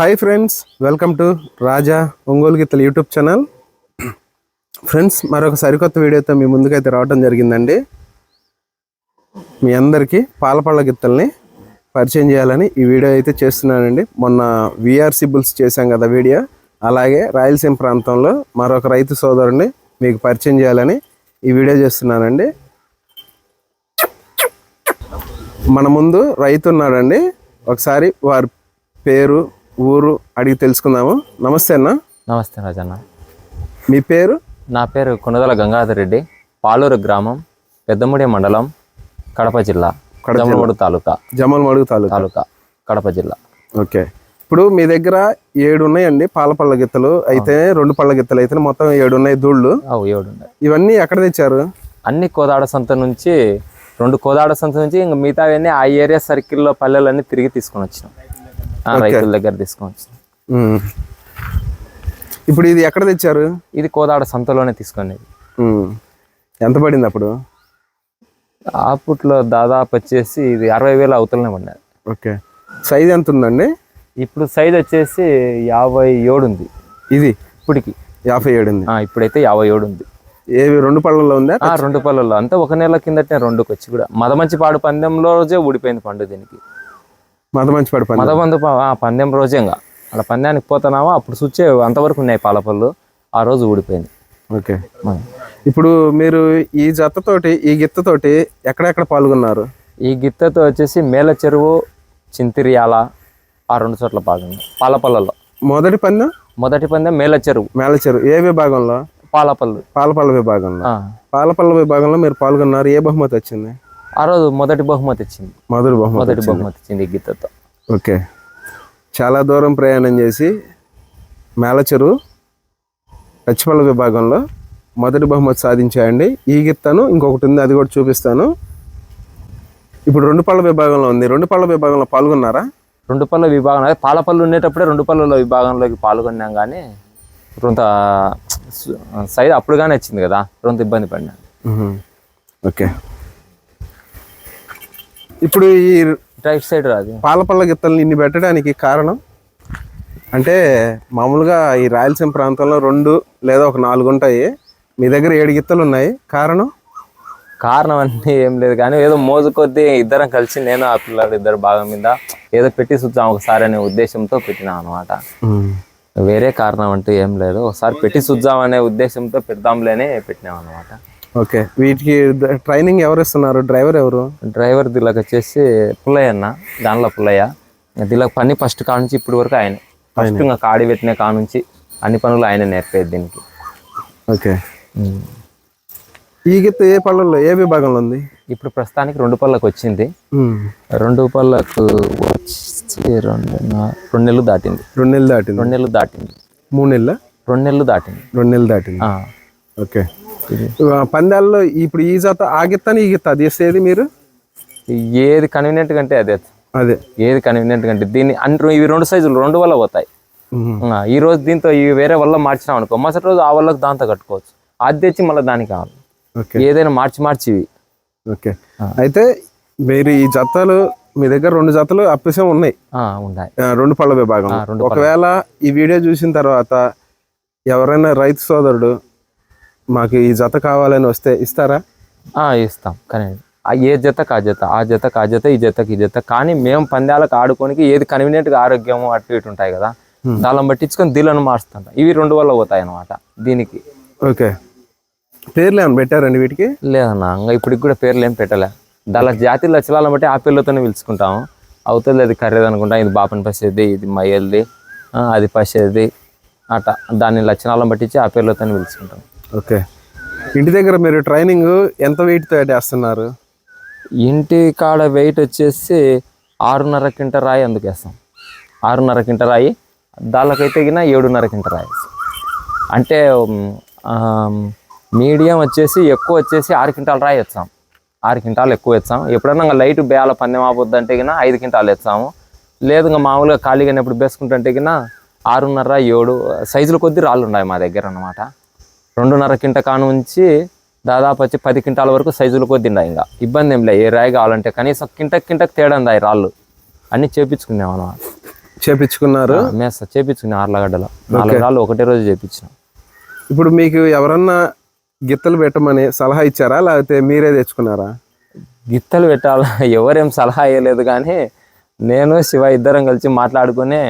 Hi friends welcome to Raja Ongole గీతల YouTube channel friends మరొక సరికొత్త వీడియోతో మీ ముందుకైతే రావడం జరిగిందండి. మీ అందరికీ పాలపళ్ళ గిత్తల్ని పరిచయం చేయాలని ఈ వీడియో అయితే చేస్తున్నానండి. మొన్న విఆర్సి బుల్స్ చేశాం కదా వీడియో. అలాగే రాయలసీమ ప్రాంతంలో మరొక రైతు సోదరుని మీకు పరిచయం చేయాలని ఈ వీడియో చేస్తున్నానండి. మన ముందు రైతు ఉన్నాడండి. ఒకసారి వారి పేరు ఊరు అడిగి తెలుసుకుందాము. నమస్తే అన్న. నమస్తే రాజన్న. మీ పేరు? నా పేరు కొనదల గంగాధర్ రెడ్డి. పాలూరు గ్రామం పెద్దముడి మండలం కడప జిల్లా జమ్మూడు తాలూకా. జమల్ మడుగు తాలూకా. తాలూకా కడప జిల్లా. ఓకే. ఇప్పుడు మీ దగ్గర ఏడు ఉన్నాయండి పాల పళ్ళ గిత్తలు. అయితే రెండు పళ్ళ గిత్తలు అయితే మొత్తం ఏడు ఉన్నాయి దూళ్ళు. ఏడు ఉన్నాయి. ఇవన్నీ ఎక్కడ తెచ్చారు? అన్ని కోదాడ సంత నుంచి రెండు కోదాడ సంత నుంచి ఇంకా మిగతావన్నీ ఆ ఏరియా సర్కిల్లో పల్లెలన్నీ తిరిగి తీసుకొని వచ్చినాం. రైతుల దగ్గర ఉమ్. ఇప్పుడు ఇది ఎక్కడ తెచ్చారు? ఇది కోదాడ సంతలోనే తీసుకునేది. ఎంత పడింది అప్పుడు? అప్పట్లో దాదాపు వచ్చేసి ఇది అరవై వేల అవతలనే పడినది ఓకే. సైజ్ ఎంత ఉందండి? ఇప్పుడు సైజ్ వచ్చేసి యాభై ఏడు ఉంది. ఇది? ఇప్పటికి. యాభై ఏడు ఉంది. ఆ, ఇప్పుడైతే యాభై ఏడు ఉంది. ఏవి రెండు పళ్ళల్లో ఉందా? ఆ రెండు పళ్ళల్లో. అంతా ఒక నెల కిందటే రెండుకి వచ్చి కూడా. మదమంచి పాడు పందెంలో రోజే ఊడిపోయింది పండు దీనికి. మత మంచి పడి పని మదబందు పందెం రోజే ఇంకా అలా పందెానికి పోతున్నామా అప్పుడు సుచ్చే అంతవరకు ఉన్నాయి పాలపళ్ళు. ఆ రోజు ఊడిపోయింది. ఓకే. ఇప్పుడు మీరు ఈ జతతోటి ఈ గిత్తతోటి ఎక్కడెక్కడ పాల్గొన్నారు? ఈ గిత్తతో వచ్చేసి మేల చెరువు చింతిరియాల ఆ రెండు చోట్ల పాల్గొన్నాం. పాలపల్లలో మొదటి పందెం? మొదటి పందెం మేల చెరువు. మేలచెరు ఏ విభాగంలో? పాలపల్లు. పాలపల్ల విభాగంలో. పాలపల్ల విభాగంలో మీరు పాల్గొన్నారు. ఏ బహుమతి వచ్చింది? ఆ రోజు మొదటి బహుమతి ఇచ్చింది. మొదటి బహుమతి మొదటి బహుమతి ఇచ్చింది ఈ గిత్తతో ఓకే. చాలా దూరం ప్రయాణం చేసి మేలచెరు పచ్చిపల్ల విభాగంలో మొదటి బహుమతి సాధించాయండి. ఈ గిత్తను ఇంకొకటి ఉంది అది కూడా చూపిస్తాను. ఇప్పుడు రెండు పళ్ళ విభాగంలో ఉంది. రెండు పళ్ళ విభాగంలో పాల్గొన్నారా? రెండు పళ్ళ విభాగం అదే పాలపల్లి ఉండేటప్పుడే రెండు పళ్ళ విభాగంలోకి పాల్గొన్నాం కానీ కొంత సైజ్ అప్పుడుగానే వచ్చింది కదా కొంత ఇబ్బంది పడినా. ఓకే. ఇప్పుడు ఈ రైట్ సైడ్ రాదు పాలపల్ల గిత్తల్ని ఇన్ని పెట్టడానికి కారణం? అంటే మామూలుగా ఈ రాయలసీమ ప్రాంతంలో రెండు లేదా ఒక నాలుగు ఉంటాయి మీ దగ్గర ఏడు గిత్తలు ఉన్నాయి కారణం? కారణం అన్నీ ఏం లేదు కానీ ఏదో మోజు కొద్దీ ఇద్దరం కలిసి నేను ఆ పిల్లలు ఇద్దరు భాగం మీద ఏదో పెట్టి చూద్దాం ఒకసారి అనే ఉద్దేశంతో పెట్టినా అనమాట వేరే కారణం అంటూ ఏం లేదు. ఒకసారి పెట్టి చూద్దాం అనే ఉద్దేశంతో పెడదాంలేనే పెట్టినాం అనమాట ఓకే. వీటికి ట్రైనింగ్ ఎవరు ఇస్తున్నారు? డ్రైవర్ ఎవరు? డ్రైవర్ దీనికి వచ్చేసి పుల్లయ్య అన్న దానిలో పుల్లయ్య. దీనికి పని ఫస్ట్ కాడ నుంచి ఇప్పటి వరకు ఆయన. ఫస్ట్ ఇంకా కాడి పెట్టిన కాడ నుంచి అన్ని పనులు ఆయన నేర్పేది దీనికి. ఓకే. ఈ గిత్త ఏ పళ్ళల్లో ఏ విభాగంలో ఉంది? ఇప్పుడు ప్రస్తుతానికి రెండు పళ్ళకు వచ్చింది. రెండు పళ్ళకు వచ్చి రెండు రెండు నెలలు దాటింది. రెండు నెలలు దాటింది. రెండు నెలలు దాటింది. మూడు నెలల? రెండు నెలలు దాటింది. రెండు నెలలు దాటింది. ఓకే. పందాల్లో ఇప్పుడు ఈ జత ఆ గిత్తని ఈ గిత్త? అది ఇస్తేది మీరు? ఏది కన్వీనియంట్ కంటే అదే. అదే. ఏది కన్వీనియంట్ కంటే. దీన్ని అన్ని ఇవి రెండు సైజులు రెండు వల్ల పోతాయి. ఈ రోజు దీంతో ఇవి వేరే వల్ల మార్చినాం అనుకో మరుసటి రోజు ఆ వల్లకు దాంతో కట్టుకోవచ్చు. అది తెచ్చి మళ్ళీ దానికి కావాలి. ఏదైనా మార్చి మార్చి ఇవి. ఓకే. అయితే మీరు ఈ జతలు మీ దగ్గర రెండు జతలు అప్పిసం ఉన్నాయి. రెండు పళ్ళ విభాగం ఒకవేళ ఈ వీడియో చూసిన తర్వాత ఎవరైనా రైతు సోదరుడు మాకు ఈ జత కావాలని వస్తే ఇస్తారా? ఆ, ఇస్తాం. కానీ ఆ ఏ జతకు ఆ జత ఆ జతకు ఆ జత ఈ జతకు ఈ జత. కానీ మేము పందాలకు ఆడుకోనికి ఏది కన్వీనియంట్గా ఆరోగ్యము అటు ఇటు ఉంటాయి కదా దానిని పట్టించుకొని దీళ్ళను మారుస్తుంటాం. ఇవి రెండు వల్ల పోతాయి అన్నమాట దీనికి. ఓకే. పేర్లు ఏమైనా పెట్టారండి వీటికి? లేదన్నా ఇంకా ఇప్పటికి కూడా పేర్లు ఏం పెట్టలే. దాని జాతి లక్షణాలను బట్టి ఆ పేర్లతోనే పిలుచుకుంటాము. అవుతుంది అది కర్రేది అనుకుంటా ఇది బాపని పసేది ఇది మయ్యల్ది ఆ, అది పసేది అట. దాని లక్షణాలను బట్టించి ఆ పేర్లతోనే పిలుచుకుంటాం. ఓకే. ఇంటి దగ్గర మీరు ట్రైనింగ్ ఎంత వెయిట్తో వేస్తున్నారు ఇంటి కాడ వెయిట్ వచ్చేసి ఆరున్నర కింట రాయి అందుకు వేస్తాం. ఆరున్నర కింట రాయి దానికైతే గిన ఏడున్నర కింట రాయి అంటే మీడియం వచ్చేసి ఎక్కువ వచ్చేసి ఆరు క్వింటాలు రాయి వేస్తాం. ఆరు క్వింటాలు ఎక్కువ వచ్చాం ఎప్పుడన్నా ఇంకా లైట్ బేయాల పందెం ఆపొద్దు అంటే గిన ఐదు క్వింటాలు వేస్తాము. లేదు ఇంకా మామూలుగా ఖాళీగా ఎప్పుడు బేసుకుంటుంటే గిన ఆరున్నర ఏడు సైజుల కొద్దీ రాళ్ళు ఉన్నాయి మా దగ్గర అన్నమాట. రెండున్నర కింట కాను నుంచి దాదాపు వచ్చి పది క్వింటాల వరకు సైజులు కొద్ది ఉన్నాయి ఇంకా. ఇబ్బంది ఏం లే ఏ రాయి కావాలంటే కనీసం కింటకి కింటకి తేడా ఈ రాళ్ళు. అన్నీ చేపించుకున్నాం అన్నమాట. చేపించుకున్నారు? మేస్తా చేపించుకుని ఆర్లగడ్డలో. నాలుగు రాళ్ళు ఒకటే రోజు చేపించిన. ఇప్పుడు మీకు ఎవరన్నా గిత్తలు పెట్టమని సలహా ఇచ్చారా? లేకపోతే మీరే తెచ్చుకున్నారా? గిత్తలు పెట్టాల? ఎవరేం సలహా ఇవ్వలేదు కానీ నేను శివ ఇద్దరం కలిసి మాట్లాడుకుని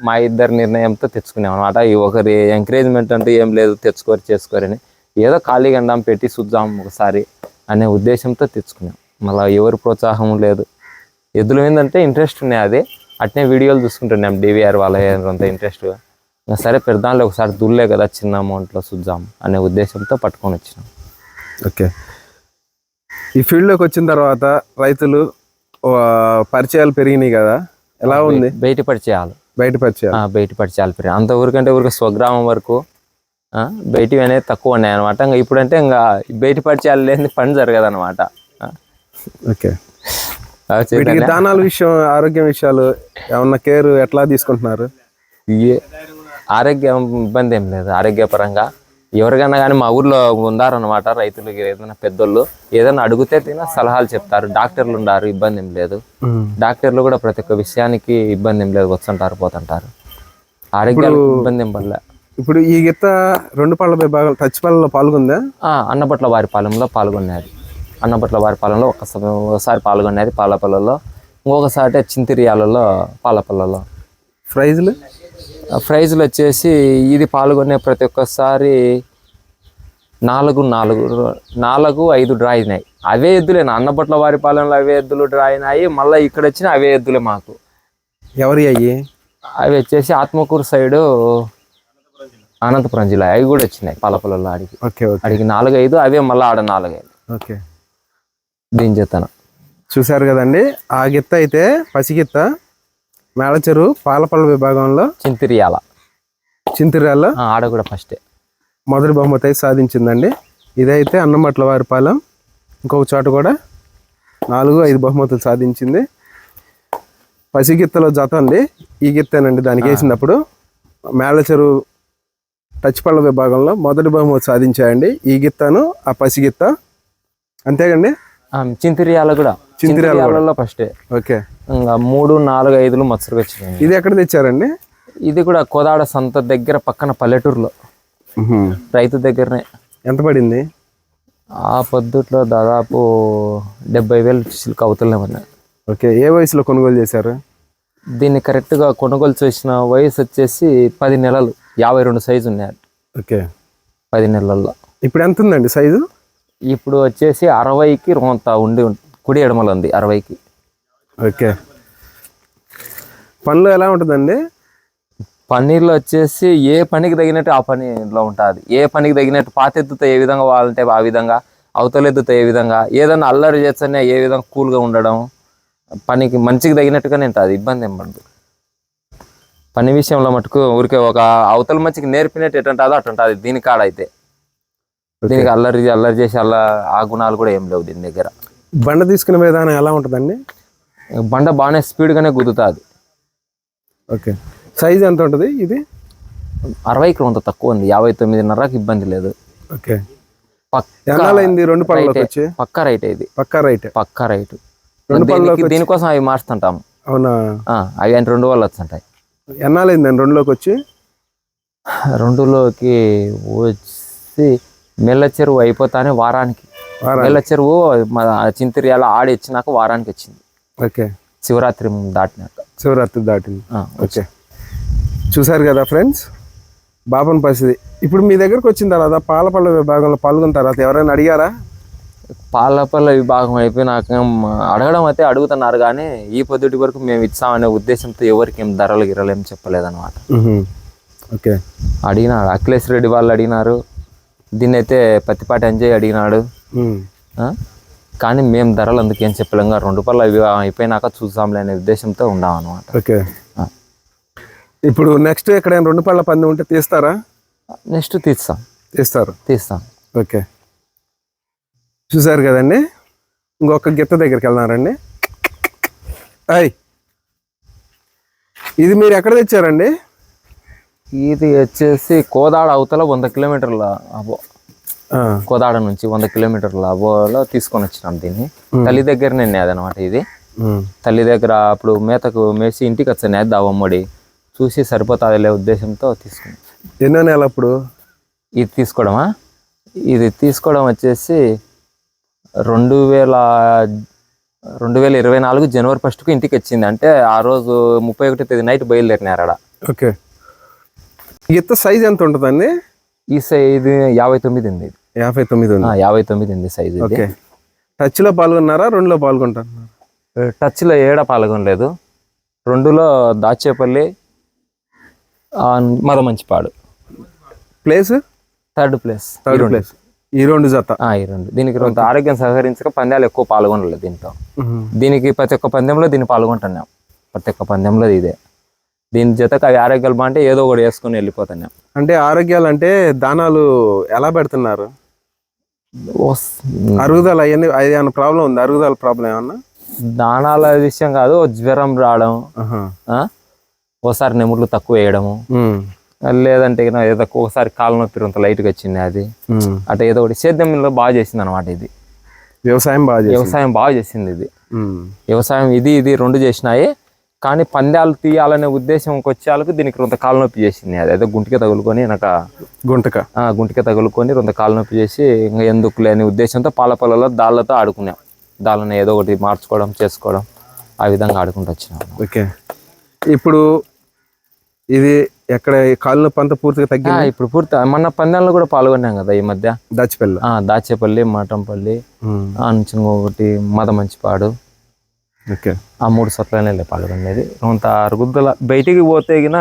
మా ఇద్దరి నిర్ణయంతో తెచ్చుకున్నాం అనమాట ఈ ఒకరి ఎంకరేజ్మెంట్ అంటూ ఏం లేదు తెచ్చుకోరు చేసుకోరని ఏదో ఖాళీ గండం పెట్టి చూద్దాం ఒకసారి అనే ఉద్దేశంతో తెచ్చుకున్నాం. మళ్ళీ ఎవరి ప్రోత్సాహం లేదు. ఎద్దుల అంటే ఇంట్రెస్ట్ ఉన్నాయి అది. అట్నే వీడియోలు చూసుకుంటున్నాం డివిఆర్ వాళ్ళ అంత ఇంట్రెస్ట్ సరే పెడదాంలో ఒకసారి దుల్లే కదా చిన్న అమౌంట్లో చూద్దాం అనే ఉద్దేశంతో పట్టుకొని వచ్చినాం. ఓకే. ఈ ఫీల్డ్లోకి వచ్చిన తర్వాత రైతులు పరిచయాలు పెరిగినాయి కదా. ఎలా ఉంది? బయట పరిచయాలు. బయట పరిచయాలు? ఆ, బయట పరిచయాలు పెరిగాయి. అంత ఊరికంటే ఊరికి స్వగ్రామం వరకు ఆ, బయటివి అనేది తక్కువ ఉన్నాయి అనమాట ఇంకా ఇప్పుడంటే ఇంకా బయట పరిచయాలు లేని పని జరగదు అనమాట ఓకే. దానాల విషయం ఆరోగ్యం విషయాలు ఏమన్నా కేర్ ఎట్లా తీసుకుంటున్నారు? ఆరోగ్యం ఇబ్బంది ఏం లేదు. ఆరోగ్యపరంగా ఎవరికైనా కానీ మా ఊర్లో ఉన్నారనమాట రైతులకి ఏదైనా పెద్దోళ్ళు ఏదైనా అడిగితే తిన సలహాలు చెప్తారు. డాక్టర్లు ఉన్నారు ఇబ్బంది ఏం లేదు. డాక్టర్లు కూడా ప్రతి ఒక్క విషయానికి ఇబ్బంది ఏం లేదు వస్తుంటారు పోతుంటారు. ఆరోగ్యాలు ఇబ్బంది ఏం పడలే. ఇప్పుడు ఈ గిత్త రెండు పళ్ళ విభాగం టచ్ పళ్ళలో పాల్గొందా? ఆ, అన్నపట్ల వారి పాలెంలో పాల్గొనేది అన్నపట్ల వారి పాలెంలో ఒకసారి ఒకసారి పాల్గొనేది పాలపల్లలో ఇంకొకసారి చింతిరియాలలో పాలపల్లలో. ప్రైజ్లు? ప్రైజ్లు వచ్చేసి ఇది పాల్గొనే ప్రతి ఒక్కసారి నాలుగు నాలుగు నాలుగు ఐదు డ్రా అయినాయి. అవే ఎద్దులే అన్నపట్ల వారి పాలెంలో అవే ఎద్దులు డ్రా అయినాయి. మళ్ళీ ఇక్కడ వచ్చిన అవే ఎద్దులే మాకు. ఎవరి అయ్యి? అవి వచ్చేసి ఆత్మకూరు సైడు అనంతపురం జిల్లా. అవి కూడా వచ్చినాయి పాలపల్లలో ఆడికి. Okay okay. ఆడికి నాలుగు ఐదు అవే మళ్ళీ ఆడ నాలుగు ఐదు ఓకే. దీని చేతన చూశారు కదండి? ఆ గిత్త అయితే పసిగిత్త. మేళచెరు పాలపల్ల విభాగంలో చింతిరియాల. చింతిరాల్లో ఆ, ఆడ కూడా ఫస్టే మొదటి బహుమతి అయితే సాధించిందండి. ఇదైతే అన్నమట్ల వారిపాలెం ఇంకొక చోట కూడా నాలుగు ఐదు బహుమతులు సాధించింది. పసిగిత్తలో జత అండి. ఈ గిత్తేనండి దానికి వేసినప్పుడు. మేళచెరు టచ్ పళ్ళ విభాగంలో మొదటి బహుమతి సాధించాయండి. ఈ గిత్తను ఆ పసిగిత్త. అంతేగండి? చింతిరియాల కూడా. చింతిర్యాల కూడా. చింతిరియాలలో ఫస్టే ఓకే. ఇంకా మూడు నాలుగు ఐదులు మత్సరుగా వచ్చినాయి ఇది ఎక్కడ తెచ్చారండి? ఇది కూడా కోదాడ సంత దగ్గర పక్కన పల్లెటూరులో. రైతు దగ్గరనే. ఎంత పడింది? ఆ పొద్దుట్లో దాదాపు డెబ్బై వేలు చిలుక అవుతున్నామన్నా ఓకే. ఏ వయసులో కొనుగోలు చేశారు? దీన్ని కరెక్ట్గా కొనుగోలు చేసిన వయసు వచ్చేసి పది నెలలు. యాభై రెండు సైజు ఉన్నాయి. ఓకే. పది నెలల్లో. ఇప్పుడు ఎంత ఉందండి సైజు? ఇప్పుడు వచ్చేసి అరవైకి రోంత ఉండి కుడి ఎడమలు ఉంది అరవైకి. ఓకే. పనులు ఎలా ఉంటుందండి? పన్నీర్లో వచ్చేసి ఏ పనికి తగినట్టు ఆ పనిలో ఉంటుంది. ఏ పనికి తగినట్టు పాత ఎద్దుతో ఏ విధంగా వాలంటే ఆ విధంగా అవతల ఎద్దుతో ఏ విధంగా ఏదైనా అల్లరి చేస్తేనే ఏ విధంగా కూల్గా ఉండడం పనికి మంచికి తగినట్టుగానే ఉంటుంది ఇబ్బంది ఏం పడదు. పని విషయంలో మటుకు ఊరికే ఒక అవతల మంచికి నేర్పినట్టు ఎటు ఉంటుందో అటు ఉంటుంది దీని కాడ అయితే దీనికి అల్లరి అల్లరి చేసి అల్ల ఆ గుణాలు కూడా ఏం లేవు దీని దగ్గర. బండ తీసుకునే విధానం ఎలా ఉంటుందండి? బండ బాగానే స్పీడ్గానే గుద్దుతుంది. ఓకే. సైజ్ ఎంత ఉంటుంది ఇది? అరవైకి కొంత తక్కువ ఉంది. యాభై తొమ్మిదిన్నరకి ఇబ్బంది లేదు. ఓకే. రెండు వచ్చి? పక్క రైట్ ఇది. పక్కా రైట్. పక్క రైట్. దీనికోసం అవి మార్చుతుంటాం. అవునా? ఆ, అవి అంటే రెండు వాళ్ళు వస్తుంటాయి ఎన్నాలైందండి రెండులోకి వచ్చి? రెండులోకి వచ్చి మెల్ల చెరువు అయిపోతానే వారానికి. వారా మెల్ల చెరువు మన చింతిరియాల ఆడి ఇచ్చినాక వారానికి వచ్చింది. ఓకే. శివరాత్రి దాటినాక. శివరాత్రి దాటింది. ఓకే. చూసారు కదా ఫ్రెండ్స్? బాపన్ పరిస్థితి. ఇప్పుడు మీ దగ్గరకు వచ్చిన తర్వాత పాలపళ్ళ విభాగంలో పాల్గొన్న తర్వాత ఎవరైనా అడిగారా? పాలపల్ల విభాగం అయిపోయినాక అడగడం అయితే అడుగుతున్నారు కానీ ఈ పొద్దుటి వరకు మేము ఇచ్చామనే ఉద్దేశంతో ఎవరికి ఏం ధరలు గిరలు ఏం చెప్పలేదన్నమాట. ఓకే. అడిగినాడు అఖిలేష్ రెడ్డి వాళ్ళు అడిగినారు. దీన్ని అయితే పత్తిపాటి అంజయ్ అడిగినాడు? కానీ మేము ధరలు అందుకు ఏం చెప్పలేం. ఇంకా రెండు పళ్ళ వివాహం అయిపోయినాక చూసాంలే అనే ఉద్దేశంతో ఉండాం అనమాట ఓకే. ఇప్పుడు నెక్స్ట్ ఎక్కడైనా రెండు పళ్ళ పందెం ఉంటే తీస్తారా? నెక్స్ట్ తీస్తాం. తీస్తారు. తీస్తాం. ఓకే. చూసారు కదండి? ఇంకొక గిత్త దగ్గరికి వెళ్తున్నారండి అయ్ ఇది మీరు ఎక్కడ తెచ్చారండి? ఇది వచ్చేసి కోదాడ అవతల వంద కిలోమీటర్ల అబో కోదాడ నుంచి వంద కిలోమీటర్ల అబోలో తీసుకొని వచ్చినాం దీన్ని. తల్లి దగ్గరనే అదనమాట ఇది. తల్లి దగ్గర అప్పుడు మేతకు మేసి ఇంటికి వచ్చాను దావమ్మడి చూసి సరిపోతుందిలే ఉద్దేశంతో తీసుకున్నాం. ఎన్నో నెల అప్పుడు? ఇది తీసుకోవడమా? ఇది తీసుకోవడం వచ్చేసి రెండు వేల రెండు వేల ఇరవై నాలుగు జనవరి ఫస్ట్కు ఇంటికి వచ్చింది. అంటే ఆ రోజు ముప్పై ఒకటి తేదీ నైట్ బయలుదేరినారు ఓకే. ఈత సైజ్ ఎంత ఉంటుందండి? ఈ సై- ఇది యాభై తొమ్మిది ఉంది. యాభై తొమ్మిది ఉంది. యాభై తొమ్మిది ఉంది సైజు ఓకే. టచ్లో పాల్గొన్నారా రెండులో పాల్గొంటారు టచ్లో ఏడ పాల్గొనలేదు. రెండులో దాచేపల్లి ఆ, Madamanchipadu. Place third place third place ఈ రెండు జత. ఈ రెండు. దీనికి కొంత ఆరోగ్యం సహకరించక పందాలు ఎక్కువ పాల్గొనలేదు దీంతో. దీనికి ప్రతి ఒక్క పందెంలో దీన్ని పాల్గొంటున్నాం. ప్రతి ఒక్క పందెంలో ఇదే. దీని జతకు అవి ఆరోగ్యాలు బాగుంటే ఏదో ఒకటి వేసుకుని వెళ్ళిపోతున్నాం అంటే ఆరోగ్యాలు అంటే దానాలు ఎలా పెడుతున్నారు? అరుగుదల అవన్నీ ఏమైనా ప్రాబ్లం ఉంది? అరుగుదల ప్రాబ్లం ఏమన్నా? దానాల విషయం కాదు జ్వరం రావడం? ఓసారి నెముళ్ళు తక్కువ వేయడము. లేదంటే ఏదో ఒకసారి కాలు నొప్పి కొంత లైట్గా వచ్చింది అది. అటు ఏదో ఒకటి సేద్యంలో బాగా చేసింది అనమాట ఇది. వ్యవసాయం బాగా వ్యవసాయం బాగా చేసింది ఇది. వ్యవసాయం ఇది ఇది రెండు చేసినాయి. కానీ పందాలు తీయాలనే ఉద్దేశంకి వచ్చేళ్ళకు దీనికి కొంత కాలు నొప్పి చేసింది. అది ఏదో గుంటికి తగులుకొని వెనక గుంటక. ఆ, గుంటికి తగులుకొని కొంత కాలు నొప్పి చేసి ఇంకా ఎందుకు లేని ఉద్దేశంతో పాల పొలాల్లో దాళ్ళతో ఆడుకున్నాం దాళ్ళని ఏదో ఒకటి మార్చుకోవడం చేసుకోవడం ఆ విధంగా ఆడుకుంటూ వచ్చినాం ఓకే. ఇప్పుడు ఇది ఎక్కడ నొప్పి అంతా పూర్తిగా తగ్గి ఇప్పుడు పూర్తి మొన్న పందాల్లో కూడా పాల్గొన్నాం కదా ఈ మధ్య. దాచిపెల్ల దాచేపల్లి మాటంపల్లి ఆ నుంచి ఇంకొకటి మదమంచిపాడు ఓకే. ఆ మూడు సత్రాలనే పాల్గొనేది కొంత అరుగుద్దల బయటికి పోతే గిన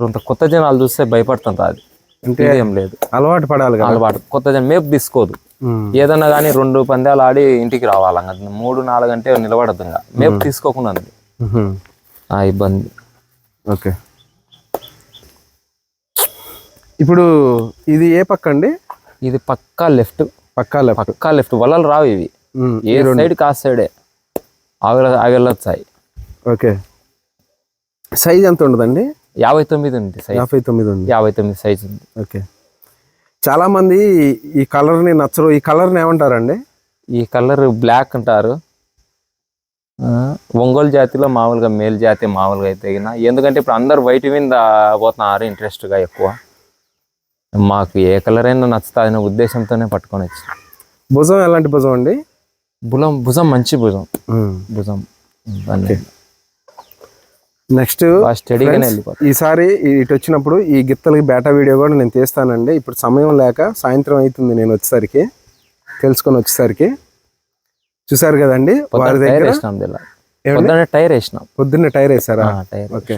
కొంత కొత్త జనాలు చూస్తే భయపడుతుంటా అది. అంటే ఏం లేదు. అలవాటు పడాలి అలవాటు. కొత్త జనం మేపు తీసుకోదు. ఏదన్నా కానీ రెండు పందాలు ఆడి ఇంటికి రావాలి మూడు నాలుగు అంటే నిలబడద్దు ఇంకా. మేపు తీసుకోకుండా ఉంది. ఆ ఇబ్బంది. ఓకే. ఇప్పుడు ఇది ఏ పక్క అండి? ఇది పక్కా లెఫ్ట్. పక్కా లెఫ్ట్. పక్కా లెఫ్ట్. వలలు రావు ఇవి. ఏ సైడ్ కా సైడే. అవి వెళ్ళొచ్చాయి ఓకే. సైజ్ ఎంత ఉండదండి? యాభై తొమ్మిది ఉంది సైజ్ యాభై తొమ్మిది ఉంది. యాభై తొమ్మిది సైజ్ ఉంది. ఓకే. చాలా మంది ఈ కలర్ని నచ్చరు. ఈ కలర్ని ఏమంటారండి? ఈ కలర్ బ్లాక్ అంటారు. ఒంగోలు జాతిలో మామూలుగా మేల్ జాతి మామూలుగా అయితే ఎందుకంటే ఇప్పుడు అందరు వైట్ మీద పోతున్నారు ఇంట్రెస్ట్గా ఎక్కువ. మాకు ఏ కలర్ అయినా నచ్చుతుంది అనే ఉద్దేశంతోనే పట్టుకొని వచ్చి భుజం ఎలాంటి భుజం అండి? భుజం భుజం మంచి భుజం. భుజం. నెక్స్ట్ ఈసారి ఇటు వచ్చినప్పుడు ఈ గిత్తలకి బేటా వీడియో కూడా నేను తీస్తానండి. ఇప్పుడు సమయం లేక సాయంత్రం అవుతుంది నేను వచ్చేసరికి తెలుసుకొని వచ్చేసరికి. చూసారు కదండి వారి టైర్ దగ్గర టైర్ వేసినాం. పొద్దున్నే టైర్ వేసారా? Tyre okay.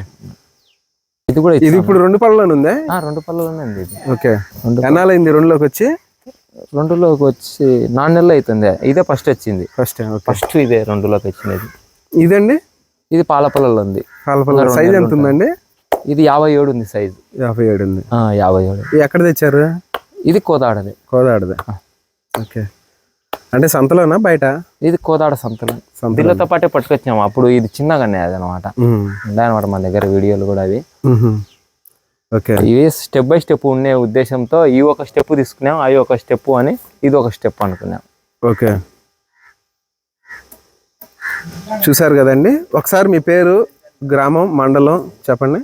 ఇది కూడా ఇది. ఇప్పుడు రెండు పళ్ళలోనే ఉందే? రెండు పళ్ళలోనే ఉంది ఓకే. రెండు ఎన్నాలైంది రెండులోకి వచ్చి? రెండులోకి వచ్చి నాలుగు నెలలు అవుతుంది. ఇదే ఫస్ట్ వచ్చింది. ఫస్ట్ ఫస్ట్ ఇదే రెండులోకి వచ్చినది ఇదండి? ఇది పాల పొలంలో ఉంది. పాలపల్ల. సైజ్ ఎంత ఉందండి ఇది యాభై ఏడు ఉంది సైజు యాభై ఏడు ఉంది. ఆ, యాభై ఏడు. ఎక్కడ తెచ్చారు? ఇది కోదాడది. కోదాడదే? ఓకే. అంటే సంతలోనా బయట? ఇది కోదాడ సంతలం. దీనితో పాటే పట్టుకొచ్చాము అప్పుడు ఇది చిన్నగానే అది అనమాట మన దగ్గర వీడియోలు కూడా అవి. ఇవి స్టెప్ బై స్టెప్ ఉండే ఉద్దేశంతో ఈ ఒక స్టెప్ తీసుకున్నాం అవి ఒక స్టెప్ అని ఇది ఒక స్టెప్ అనుకున్నాం. ఓకే చూసారు కదండి? ఒకసారి మీ పేరు గ్రామం మండలం చెప్పండి.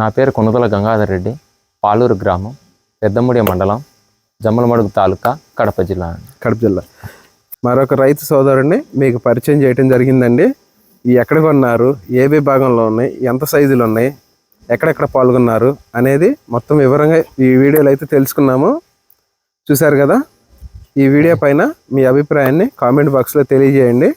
నా పేరు కొనుదల గంగాధర్ రెడ్డి. పాలూరు గ్రామం పెద్దముడి మండలం జమ్మలమడుగు తాలూకా కడప జిల్లా కడప జిల్లా. మరొక రైతు సోదరుడిని మీకు పరిచయం చేయడం జరిగిందండి. ఎక్కడ కొన్నారు ఏ విభాగంలో ఉన్నాయి ఎంత సైజులు ఉన్నాయి ఎక్కడెక్కడ పాల్గొన్నారు అనేది మొత్తం వివరంగా ఈ వీడియోలో అయితే తెలుసుకున్నాము. చూశారు కదా? ఈ వీడియో పైన మీ అభిప్రాయాన్ని కామెంట్ బాక్స్లో తెలియజేయండి.